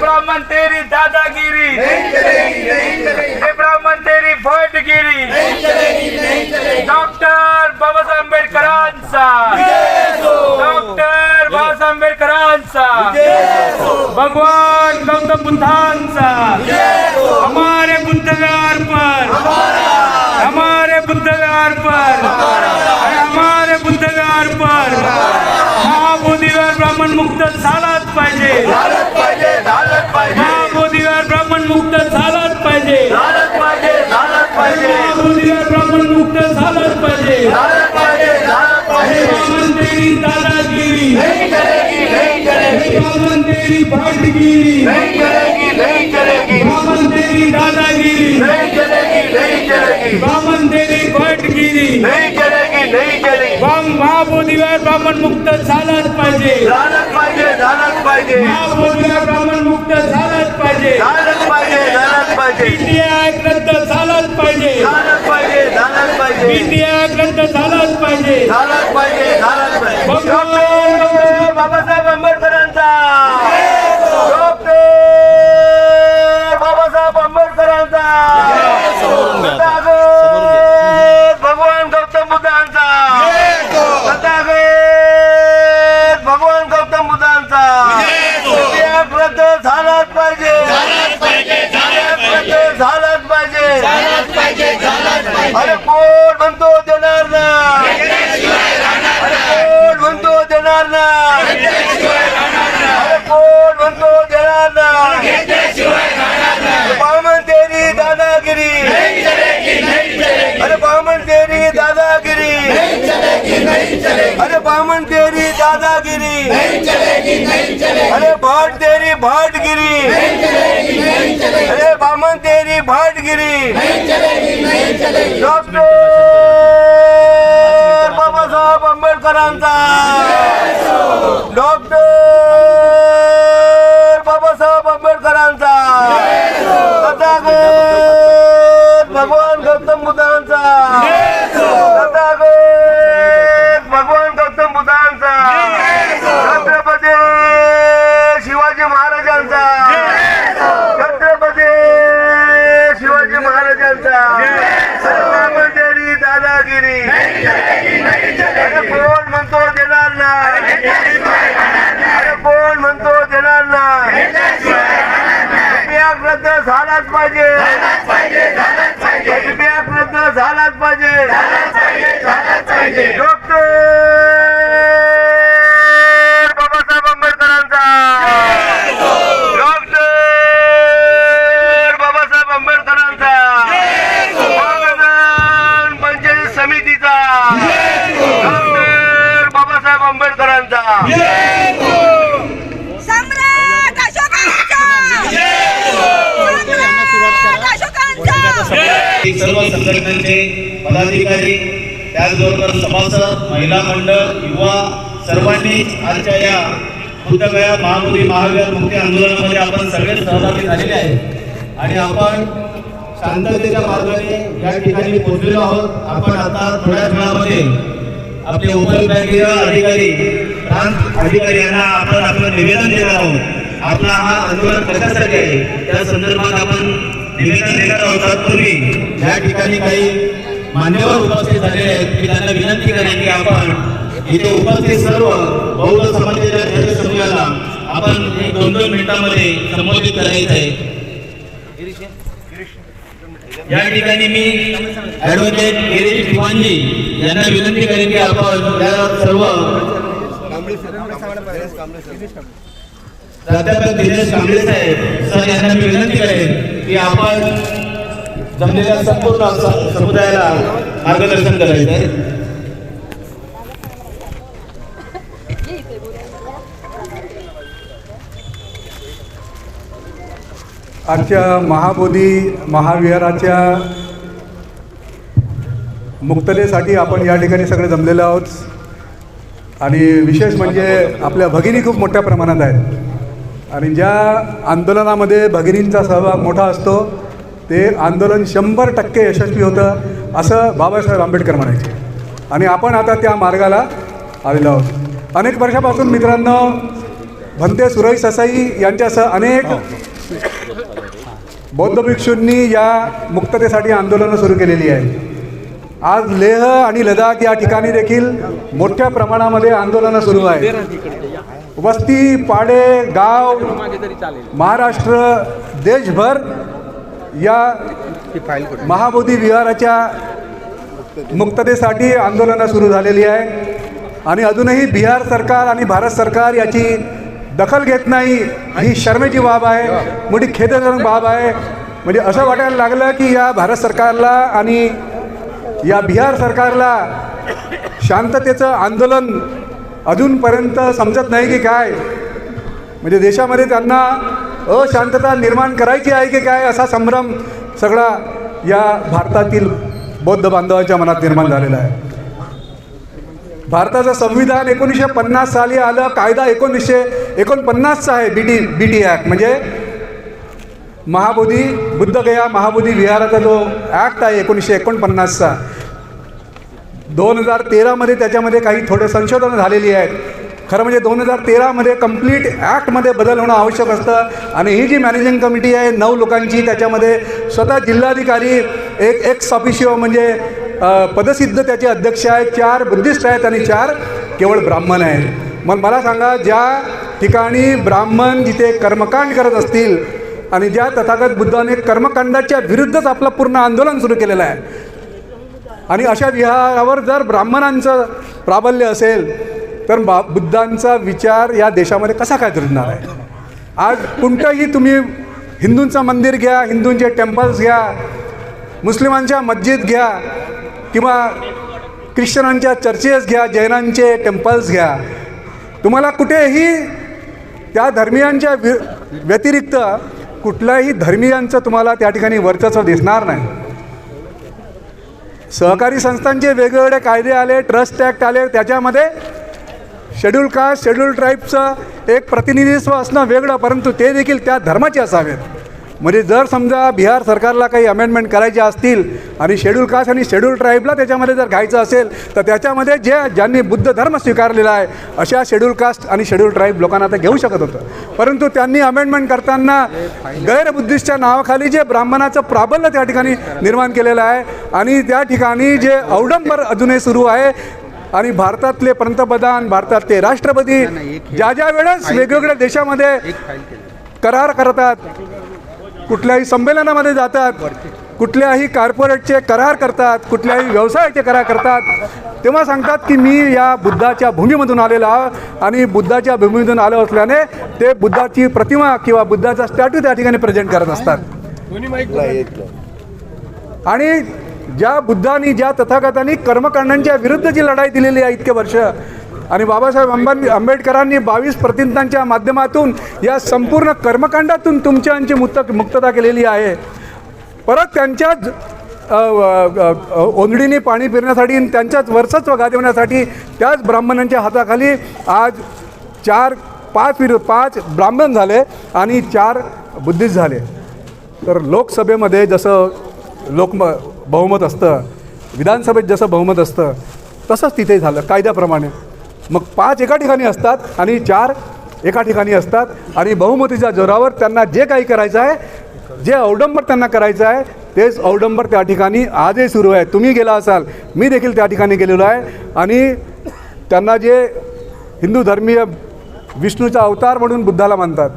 ब्राह्मण तेरी दादागिरी अरे ब्राह्मण तेरी फटगिरी डॉक्टर बाबासाहेब आंबेडकरांचा डॉक्टर बाबासाहेब आंबेडकरांचा भगवान गौतम बुद्धांचा. हमारे बुद्ध पर बुद्ध विहार पर। अरे हमारे बुद्ध विहार पर। महाबोधी विहार ब्राह्मण मुक्त झालाच पाहिजे। झालंच पाहिजे झालंच पाहिजे। महाबोधी विहार ब्राह्मण मुक्त झालाच पाहिजे। झालंच पाहिजे झालंच पाहिजे। महाबोधी विहार ब्राह्मण मुक्त झालाच पाहिजे। झालंच पाहिजे झालंच पाहिजे। ब्राह्मण तेरी दादागिरी। नहीं चलेगी नहीं चलेगी। ब्राह्मण तेरी भाटगिरी नहीं चलेगी नहीं चलेगी। ब्राह्मण तेरी दादागिरी। नहीं चलेगी महाबोधी विहार ब्राह्मण मुक्त झालाच पाहिजे. झालंच पाहिजे झालंच पाहिजे. महाबोधी विहार ब्राह्मण मुक्त झालाच पाहिजे. झालंच पाहिजे झालंच पाहिजे. इंडिया ग्रंथ झालाच पाहिजे. झालंच पाहिजे झालंच पाहिजे. इंडिया ग्रंथ झालाच पाहिजे. झालंच पाहिजे झालंच पाहिजे भगवान डॉक्टर बाबासाहेब आंबेडकरांचा डॉक्टर बाबासाहेब आंबेडकरांचा तथागत भगवान गौतम बुद्धांचा तथागत भगवान गौतम बुद्धांचा त्याग रद्द झालाच पाहिजे त्याग रद्द झालाच पाहिजे अरे कोण म्हणतो देणार ना? अरे कोण म्हणतो देणार ना? अरे कोण म्हणतो देणार ना? बामण तेरी दादागिरी. अरे बामण तेरी दादागिरी. अरे बामण तेरी दादागिरी. अरे भाट तेरी भाटगिरी भाटगिरी। डॉक्टर बाबासाहेब आंबेडकरांचा। डॉक्टर झालाच पाहिजे. रद्द झालाच पाहिजे. डॉक्टर बाबासाहेब आंबेडकरांचा. अशोकांचा सर्व संघटनांचे पदाधिकारी त्याचबरोबर सभासद महिला मंडळ युवा सर्वांनी आजच्या या बुद्धगया महामोदी महावीर मुक्ती आंदोलनामध्ये आपण सगळे सहभागी झालेले आहेत. आणि आपण शांततेच्या मार्गाने या ठिकाणी पोहोचलेलो आहोत. आपण आता थोड्याच वेळामध्ये आपले उपविभागीय अधिकारी प्रांत अधिकारी यांना आपण आपलं निवेदन देणार आहोत. आपला हा आंदोलन कशासाठी आहे? त्या संदर्भात आपण निवेदन देणार आहोत तत्पूर्वी या ठिकाणी काही मान्यवर उपस्थित झालेले आहेत. मी त्यांना विनंती करेन की आपण इथे उपस्थित सर्व बौद्ध समाजाच्या समूहाला आपण दोन दोन मिनिटांमध्ये संबोधित करायचं आहे या ठिकाणी मी ऍडव्होकेट गिरीश दिवाणजी यांना विनंती करेन की आपण या सर्व प्राध्यापक दिनेश कांबळे साहेब सर यांना मी विनंती करेन की आपण जमलेल्या संपूर्ण समुदायाला मार्गदर्शन करायचं आहे. आजच्या महाबोधी महाविहाराच्या मुक्ततेसाठी आपण या ठिकाणी सगळे जमलेलो आहोत. आणि विशेष म्हणजे आपल्या भगिनी खूप मोठ्या प्रमाणात आहेत. आणि ज्या आंदोलनामध्ये भगिनींचा सहभाग मोठा असतो ते आंदोलन शंभर टक्के यशस्वी होतं असं बाबासाहेब आंबेडकर म्हणायचे. आणि आपण आता त्या मार्गाला आलेलो आहोत. अनेक वर्षापासून मित्रांनो भंते सुरई ससाई यांच्यासह अनेक बौद्ध भिक्षूंनी या मुक्ततेसाठी आंदोलनं सुरू केलेली आहे आज लेह आणि लडाख या ठिकाणी देखील मोठ्या प्रमाणामध्ये आंदोलनं सुरू आहेत. वस्ती पाडे गाव महाराष्ट्र देशभर या महाबोधी विहाराच्या मुक्ततेसाठी आंदोलनं सुरू झालेली आहे. आणि अजूनही बिहार सरकार आणि भारत सरकार याची दखल घेत नाही. ही शर्मेची बाब आहे. मोठी खेदजनक बाब आहे. म्हणजे असं वाटायला लागलं की या भारत सरकारला आणि या बिहार सरकारला शांततेचं आंदोलन अजूनपर्यंत समजत नाही की काय. म्हणजे देशामध्ये त्यांना अशांतता निर्माण करायची आहे की काय असा संभ्रम सगळा या भारतातील बौद्ध बांधवांच्या मनात निर्माण झालेला आहे. भारताचं संविधान एकोणीसशे पन्नास साली आलं. कायदा एकोणीसशे एकोणपन्नासचा आहे. B T B T act म्हणजे महाबोधी बुद्धगया महाबोधी विहाराचा जो ॲक्ट आहे एकोणीसशे एकोणपन्नासचा. दोन हजार तेरामध्ये त्याच्यामध्ये काही थोडे संशोधनं झालेली आहेत. खरं म्हणजे दोन हजार तेरामध्ये कंप्लीट ॲक्टमध्ये बदल होणं आवश्यक असतं. आणि ही जी मॅनेजिंग कमिटी आहे नऊ लोकांची त्याच्यामध्ये स्वतः जिल्हाधिकारी एक एक्स ऑफिशिओ म्हणजे पदसिद्ध त्याचे अध्यक्ष आहेत चार बुद्धिस्ट आहेत आणि चार केवळ ब्राह्मण आहेत. मग मला सांगा ज्या ठिकाणी ब्राह्मण जिथे कर्मकांड करत असतील आणि ज्या तथागत बुद्धाने कर्मकांडाच्या विरुद्धच आपलं पूर्ण आंदोलन सुरू केलेलं आहे आणि अशा विहारावर जर ब्राह्मणांचं प्राबल्य असेल तर बा बुद्धांचा विचार या देशामध्ये कसा काय धरणार आहे? आज कोणतंही तुम्ही हिंदूंचं मंदिर घ्या हिंदूंचे टेम्पल्स घ्या मुस्लिमांच्या मस्जिद घ्या किंवा ख्रिश्चनांच्या चर्चेस घ्या जैनांचे टेम्पल्स घ्या. तुम्हाला कुठेही त्या धर्मियांच्या व्य व्यतिरिक्त कुठल्याही धर्मियांचं तुम्हाला त्या ठिकाणी वर्चस्व दिसणार नाही. सहकारी संस्थांचे वेगवेगळे कायदे आले ट्रस्ट ॲक्ट आले त्याच्यामध्ये शेड्यूल कास्ट शेड्यूल ट्राईबचं एक प्रतिनिधित्व असणं वेगळं परंतु ते देखील त्या धर्माचे असावेत. म्हणजे जर समजा बिहार सरकारला काही अमेंडमेंट करायचे असतील आणि शेड्यूल कास्ट आणि शेड्यूल ट्राईबला त्याच्यामध्ये जर घ्यायचं असेल तर त्याच्यामध्ये जे ज्यांनी बुद्ध धर्म स्वीकारलेला आहे अशा शेड्यूल कास्ट आणि शेड्यूल ट्राईब लोकांना आता घेऊ शकत होतं. परंतु त्यांनी अमेंडमेंट करताना गैरबुद्धिस्टच्या नावाखाली जे ब्राह्मणाचं प्राबल्य त्या ठिकाणी निर्माण केलेलं आहे आणि त्या ठिकाणी जे अवडंबर अजूनही सुरू आहे आणि भारतातले पंतप्रधान भारतातले राष्ट्रपती ज्या ज्या वेळेस वेगवेगळ्या देशामध्ये करार करतात कुठल्याही संमेलनामध्ये जातात कुठल्याही कॉर्पोरेटचे करार करतात कुठल्याही व्यवसायाचे करार करतात तेव्हा सांगतात की मी या बुद्धाच्या भूमीमधून आलेलो आहे आणि बुद्धाच्या भूमीमधून आलो असल्याने ते बुद्धाची प्रतिमा किंवा बुद्धाचा स्टॅच्यू त्या ठिकाणी प्रेझेंट करत असतात. आणि ज्या बुद्धांनी ज्या तथागतांनी कर्मकांडांच्या विरुद्ध जी लढाई दिलेली आहे इतके वर्ष आणि बाबासाहेब आंबानी आंबेडकरांनी बावीस प्रतिनिधांच्या माध्यमातून या संपूर्ण कर्मकांडातून तुमच्यांची मुक्त मुक्तता केलेली आहे. परत त्यांच्याच ओंधळीने पाणी पिरण्यासाठी आणि त्यांच्याच वर्चस्व गाजवण्यासाठी त्याच ब्राह्मणांच्या हाताखाली आज चार पाच विरोध पाच ब्राह्मण झाले आणि चार बुद्धिस्ट झाले. तर लोकसभेमध्ये जसं लोक बहुमत असतं विधानसभेत जसं बहुमत असतं तसंच तिथे झालं कायद्याप्रमाणे. मग पाच एका ठिकाणी असतात आणि चार एका ठिकाणी असतात. आणि बहुमतीच्या जोरावर त्यांना जे काही करायचं आहे जे अवडंबर त्यांना करायचं आहे तेच अवडंबर त्या ठिकाणी आजही सुरू आहे. तुम्ही गेला असाल मी देखील त्या ठिकाणी गेलेलो आहे. आणि त्यांना जे हिंदू धर्मीय विष्णूचा अवतार म्हणून बुद्धाला मानतात.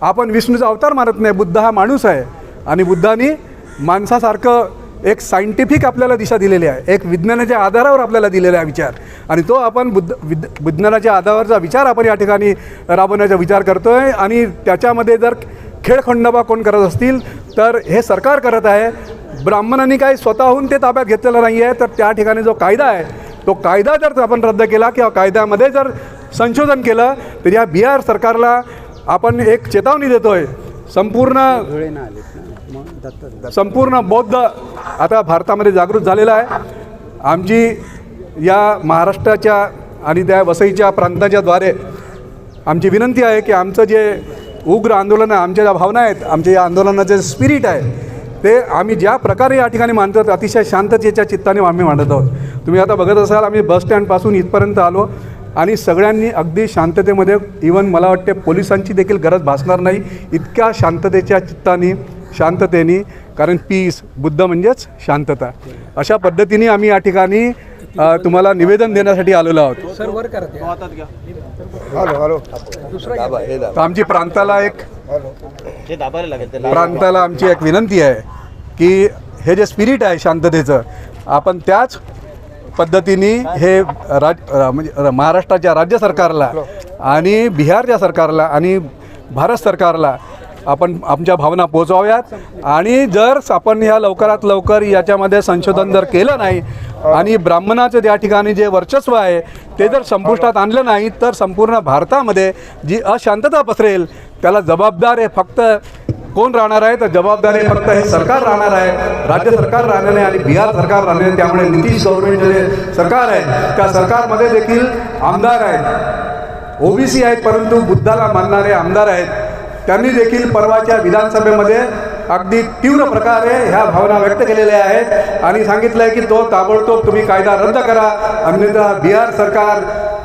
आपण विष्णूचा अवतार मानत नाही बुद्ध हा माणूस आहे. आणि बुद्धाने माणसासारखं एक सायंटिफिक आपल्याला दिशा दिलेली आहे. एक विज्ञानाच्या आधारावर आपल्याला दिलेला आहे विचार. आणि तो आपण बुद्ध विद विज्ञानाच्या आधारावरचा विचार आपण या ठिकाणी राबवण्याचा विचार करतो आहे आणि त्याच्यामध्ये जर खेळखंडोबा कोण करत असतील तर हे सरकार करत आहे. ब्राह्मणांनी काही स्वतःहून ते ताब्यात घेतलेलं नाही आहे तर त्या ठिकाणी जो कायदा आहे तो कायदा जर आपण रद्द केला किंवा कायद्यामध्ये जर संशोधन केलं तर या बिहार सरकारला आपण एक चेतावणी आहे संपूर्ण संपूर्ण बौद्ध आता भारतामध्ये जागृत झालेला आहे. आमची या महाराष्ट्राच्या आणि त्या वसईच्या प्रांताच्याद्वारे आमची विनंती आहे की आमचं जे उग्र आंदोलन आहे आमच्या ज्या भावना आहेत आमच्या या आंदोलनाचे स्पिरिट आहे ते आम्ही ज्या प्रकारे या ठिकाणी मांडतो अतिशय शांततेच्या चित्ताने आम्ही मांडत आहोत. तुम्ही आता बघत असाल आम्ही बस स्टँडपासून इथपर्यंत आलो आणि सगळ्यांनी अगदी शांततेमध्ये इवन मला वाटते पोलिसांची देखील गरज भासणार नाही इतक्या शांततेच्या चित्ताने शांततेने कारण पीस बुद्ध म्हणजेच शांतता. अशा पद्धतीने आम्ही या ठिकाणी तुम्हाला निवेदन देण्यासाठी आलेलो आहोत. तर आमची प्रांताला एक प्रांताला आमची एक विनंती आहे की हे जे स्पिरिट आहे शांततेचं आपण त्याच पद्धतीने हे राज म्हणजे महाराष्ट्राच्या राज्य सरकारला आणि बिहारच्या सरकारला आणि भारत सरकारला आपण आमच्या भावना पोचवाव्यात. आणि जर आपण ह्या लवकरात लवकर याच्यामध्ये संशोधन जर केलं नाही आणि ब्राह्मणाचं त्या ठिकाणी जे वर्चस्व आहे ते जर संपुष्टात आणलं नाही तर संपूर्ण भारतामध्ये जी अशांतता पसरेल त्याला जबाबदार आहे फक्त कोण राहणार आहे? तर जबाबदारी फक्त हे सरकार राहणार आहे. राज्य सरकार राहणार आहे आणि बिहार सरकार राहणार आहे. त्यामुळे नितीश गव्हर्नमेंट जे सरकार आहे त्या सरकारमध्ये देखील आमदार आहेत. ओबीसी आहेत परंतु बुद्धाला मानणारे आमदार आहेत. त्यांनी देखील परवाच्या विधानसभेमध्ये अगदी तीव्र प्रकारे ह्या भावना व्यक्त केलेल्या आहेत. आणि सांगितलं आहे की तो ताबडतोब तुम्ही कायदा रद्द करा. अन्यथा बिहार सरकार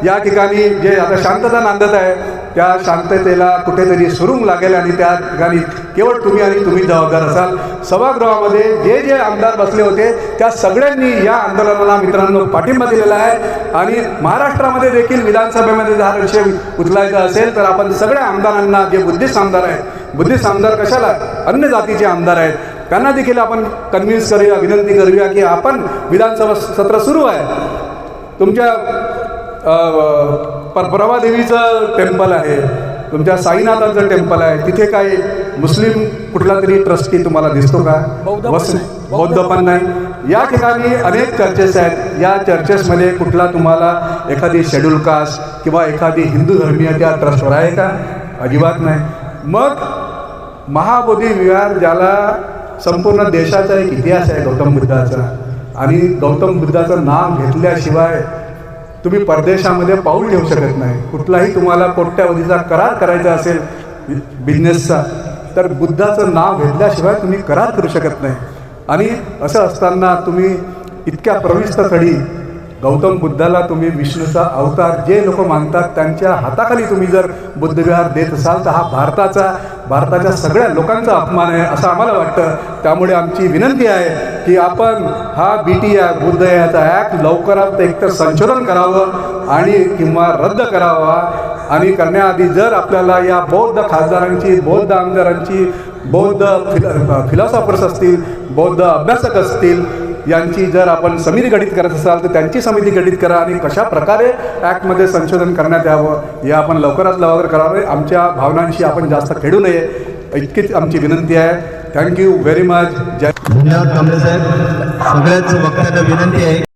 या ठिकाणी जे आता शांतता नांदत आहे त्या शांततेला कुठेतरी सुरुंग लागेल आणि त्या ठिकाणी केवळ तुम्ही आणि तुम्ही जबाबदार असाल. सभागृहामध्ये जे जे आमदार बसले होते त्या सगळ्यांनी या आंदोलनाला मित्रांनो पाठिंबा दिलेला आहे. आणि महाराष्ट्रामध्ये देखील विधानसभेमध्ये जर हा विषय उचलायचा असेल तर आपण सगळ्या आमदारांना जे बुद्धिस्ट आमदार आहेत बुद्धिस्ट आमदार कशाला अन्य जातीचे आमदार आहेत त्यांना देखील आपण कन्व्हिन्स करूया विनंती करूया की आपण विधानसभा सत्र सुरू आहे. तुमच्या पर- प्रभादेवीचं टेम्पल आहे तुमच्या साईनाथांचं टेम्पल आहे तिथे काही मुस्लिम कुठला तरी ट्रस्टी तुम्हाला दिसतो का? बौद्ध पण नाही. या ठिकाणी अनेक चर्चेस आहेत. या चर्चेसमध्ये कुठला तुम्हाला एखादी शेड्यूल कास्ट किंवा एखादी हिंदू धर्मीय त्या ट्रस्टवर आहे का? अजिबात नाही. मग महाबोधी विहार ज्याला संपूर्ण देशाचा एक इतिहास आहे गौतम बुद्धाचा. आणि गौतम बुद्धाचं नाव घेतल्याशिवाय तुम्ही परदेशामध्ये पाऊल ठेवू शकत नाही. कुठलाही तुम्हाला कोट्यावधीचा करार करायचा असेल बिझनेसचा तर बुद्धाचं नाव घेतल्याशिवाय तुम्ही करार करू शकत नाही. आणि असं असताना तुम्ही इतक्या प्रविष्ट स्थळी गौतम बुद्धाला तुम्ही विष्णूचा अवतार जे लोक मानतात त्यांच्या हाताखाली तुम्ही जर बुद्धविहार देत असाल तर हा भारताचा भारताच्या सगळ्या लोकांचा अपमान आहे असं आम्हाला वाटतं. त्यामुळे आमची विनंती आहे की आपण हा बी टी या बुद्ध याचा ॲक्ट लवकरात एकतर संशोधन करावं आणि किंवा रद्द करावा. आणि करण्याआधी जर आपल्याला या बौद्ध खासदारांची बौद्ध आमदारांची बौद्ध फिला फिलॉसॉफर्स असतील बौद्ध अभ्यासक असतील यांची जर आपण समिती गठीत करत असाल तर त्यांची समिती गठीत करा आणि कशा प्रकारे ॲक्टमध्ये संशोधन करण्यात यावं हे आपण लवकरात लवकर करावे. आमच्या भावनांशी आपण जास्त खेळू नये. इतकीच आमची विनंती आहे. थँक्यू व्हेरी मच जय धन्यवाद कांबळे साहेब. सगळ्याच वक्त्यांना विनंती आहे.